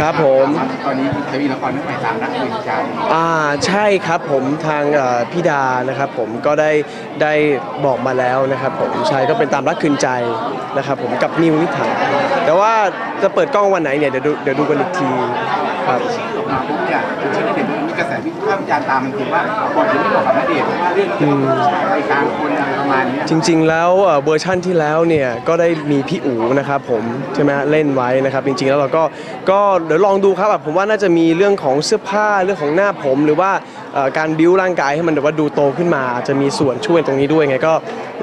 ครับผม ตอนนี้จะมีละครเรื่องใหม่ตามรักคืนใจอ่าใช่ครับผมทางเอ่อพี่ดานะครับผมก็ได้ได้บอกมาแล้วนะครับผมใช่ก็เป็นตามรักคืนใจนะครับผมกับนิวนิถาแต่ว่าจะเปิดกล้องวันไหนเนี่ยเดี๋ยวดูเดี๋ยวดูกันอีกทีครับชื่อออกมาปุ๊บเนี่ยคุณชื่อณเดชน์มีกระแส วิพากษ์วิจารณ์ตามมันคือว่าบทจะไม่เหมาะกับณเดชน์เพราะว่าเรื่องเกี่ยวกับผู้ชายวัยกลางคนอะไรประมาณเนี้ยจริง ๆ แล้วเอ่อเวอร์ชั่นที่แล้วเนี่ยก็ได้มีพี่อู๋นะครับผมใช่ไหมฮะเล่นไว้นะครับ จริง ๆ แล้วเราก็ก็เดี๋ยวลองดูครับอะผมว่าน่าจะมีเรื่องของเสื้อผ้าเรื่องของหน้าผมหรือว่าเอ่อการบิ้วร่างกายให้มันแบบว่าดูโตขึ้นมาอาจจะมีส่วนช่วยตรงนี้ด้วยไงก็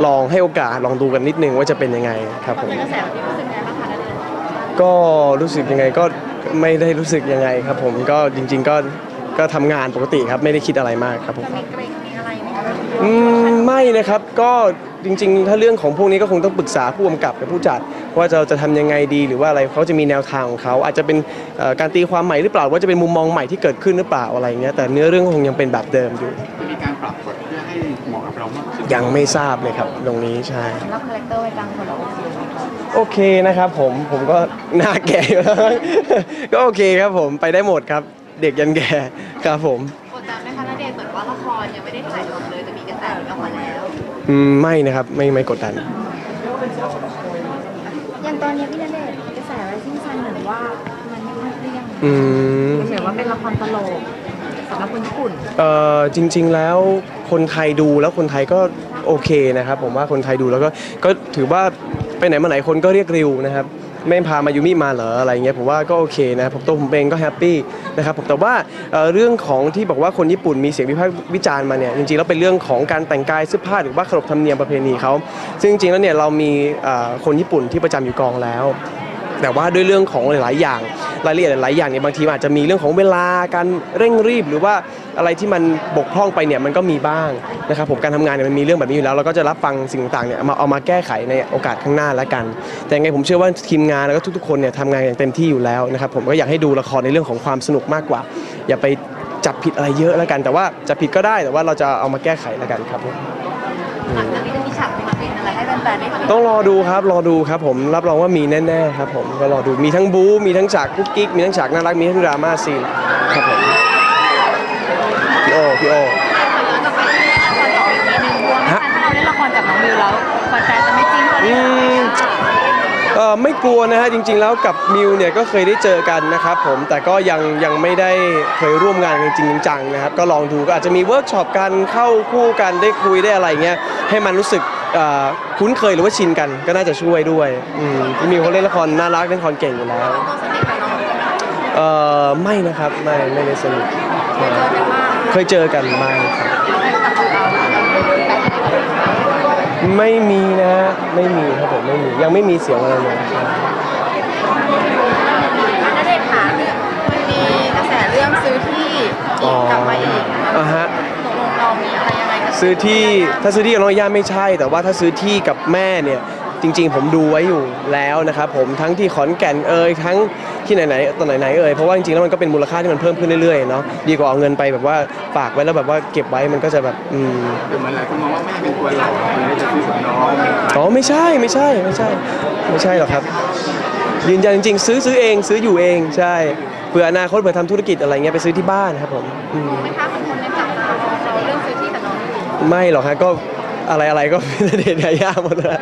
ลองให้โอกาสลองดูกันนิดนึงว่าจะเป็นยังไงครับผม กระแสที่รู้สึกไงบ้างคะณเดชน์ก็รู้สึกยังไงก็ไม่ได้รู้สึกยังไงครับผมก็จริง ๆ ก็ ก็ทำงานปกติครับไม่ได้คิดอะไรมากครับผมจะมีเกรงมีอะไรไหมคะอืมไม่นะครับก็จริงๆ ถ้าเรื่องของพวกนี้ก็คงต้องปรึกษาผู้กำกับกับผู้จัด ว่าจะจะทำยังไงดีหรือว่าอะไรเขาจะมีแนวทางของเขาอาจจะเป็นเอ่อการตีความใหม่หรือเปล่าว่าจะเป็นมุมมองใหม่ที่เกิดขึ้นหรือเปล่าอะไรเงี้ยแต่เนื้อเรื่องก็คงยังเป็นแบบเดิมอยู่จะมีการปรับบทเพื่อให้เหมาะกับเรามากขึ้นยังไม่ทราบเลยครับตรงนี้ใช่สำหรับคาแรคเตอร์ไว้กลางคนเราโอเคไหมคะโอเคนะครับผมผมก็หน้าแก่อยู่แล้วก็โอเคครับผมไปได้หมดครับ เด็กยันแก่ครับผมกดดันไหมคะณเดชน์เหมือนว่าละครยังไม่ได้ถ่ายทำเลยแต่มีกระแสออกมาแล้ว อืมไม่นะครับไม่ไม่กดดัน อย่างตอนนี้พี่ณเดชน์กระแสไรซิ่งซันเหมือนว่ามันไม่ค่อยเปรี้ยงอืม เหมือนว่าเป็นละครตลกสำหรับคนญี่ปุ่น เอ่อจริง ๆแล้วคนไทยดูแล้วคนไทยก็โอเคนะครับ ผมว่าคนไทยดูแล้วก็ก็ถือว่าไปไหนมาไหนคนก็เรียกริวนะครับ ไม่พามายูมิมาเหรออะไรเงี้ยผมว่าก็โอเคนะผมตัวผมเองก็แฮปปี้นะครับผมแต่ว่าเเรื่องของที่บอกว่าคนญี่ปุ่นมีเสียงวิพากษ์วิจารณ์มาเนี่ยจริงๆแล้วเป็นเรื่องของการแต่งกายเสื้อผ้าหรือว่าขนบธรรมเนียมประเพณีเขาซึ่งจริงๆแล้วเนี่ยเรามีคนญี่ปุ่นที่ประจำอยู่กองแล้ว แต่ว่าด้วยเรื่องของหลายๆอย่าง รายละเอียดหลายอย่างเนี่ยบางทีอาจจะมีเรื่องของเวลาการเร่งรีบ หรือว่าอะไรที่มันบกพร่องไปเนี่ยมันก็มีบ้างนะครับผมการทำงานเนี่ยมันมีเรื่องแบบนี้อยู่แล้ว เราก็จะรับฟังสิ่งต่างๆเนี่ยมาเอามาแก้ไขในโอกาสข้างหน้าแล้วกัน แต่ยังไงผมเชื่อว่าทีมงานแล้วก็ทุกๆคนเนี่ยทำงานอย่างเต็มที่อยู่แล้วนะครับผมก็อยากให้ดูละครในเรื่องของความสนุกมากกว่า อย่าไป จับผิดอะไรเยอะแล้วกัน แต่ว่าจับผิดก็ได้แต่ว่าเราจะเอามาแก้ไขแล้วกันครับผมหลังจากนี้จะมีฉากเป็นเป็นอะไรให้แฟนๆได้ดูต้องรอดูครับรอดูครับผมรับรองว่ามีแน่ๆครับผมก็รอดูมีทั้งบู๊มีทั้งฉากกุ๊กกิ๊กมีทั้งฉากน่ารักมีทั้งดราม่าซีนครับผมพี่โอพี่โอ ออไม่กลัวนะฮะจริง ๆ แล้วกับมิวเนี่ยก็เคยได้เจอกันนะครับผมแต่ก็ยังยังไม่ได้เคยร่วมงานกันจริงๆจังๆนะครับก็ลองดูก็อาจจะมีเวิร์กช็อปกันเข้าคู่กันได้คุยได้อะไรเงี้ยให้มันรู้สึกเอ่อคุ้นเคยหรือว่าชินกันก็น่าจะช่วยด้วยอืมพี่มิวเขาเล่นละครน่ารักเล่นละครเก่งอยู่แล้วตัวสนิทกับน้องใช่ไหมคะเออไม่นะครับไม่ไม่ได้สนิทเคยเจอกันบ้างเคยเจอกันบ้างครับ แต่ของเราเราเป็นแฟนกัน ไม่มีนะไม่มีครับผมไม่มียังไม่มีเสียงอะไรเลยครับณเดชน์ค่ะมันมีกระแสเรื่องซื้อที่อีกกลับมาอีกอ่าฮะตกลงเรามีอะไรยังไงกันซื้อที่ถ้าซื้อที่กับน้องย่าไม่ใช่ แต่ว่าถ้าซื้อที่กับแม่เนี่ยจริง ๆ ผมดูไว้อยู่แล้วนะครับผมทั้งที่ขอนแก่นเอ่ยทั้ง ที่ไหนๆตอนไหนๆเอ่ยเพราะว่าจริงๆแล้วมันก็เป็นมูลค่าที่มันเพิ่มขึ้นเรื่อยๆเนาะดีกว่าเอาเงินไปแบบว่าฝากไว้แล้วแบบว่าเก็บไว้มันก็จะแบบอืมเดี๋ยวเหมือนหลายคนมองว่าแม่เป็นตัวหลอกเลยจะซื้อกับน้องอ๋อไม่ใช่ไม่ใช่ไม่ใช่ ไม่ใช่หรอกครับ ยืนยันจริงๆ ซื้อซื้อเอง ซื้ออยู่เองใช่เผื่ออนาคตเผื่อทำธุรกิจอะไรเงี้ยไปซื้อที่บ้านครับผมอืมไม่ค่าคนคนในจับตามองเราเรื่องซื้อที่กับน้องอยู่ไม่หรอกฮะก็อะไรอะไรก็เป็นเดชยายาหมดแล้ว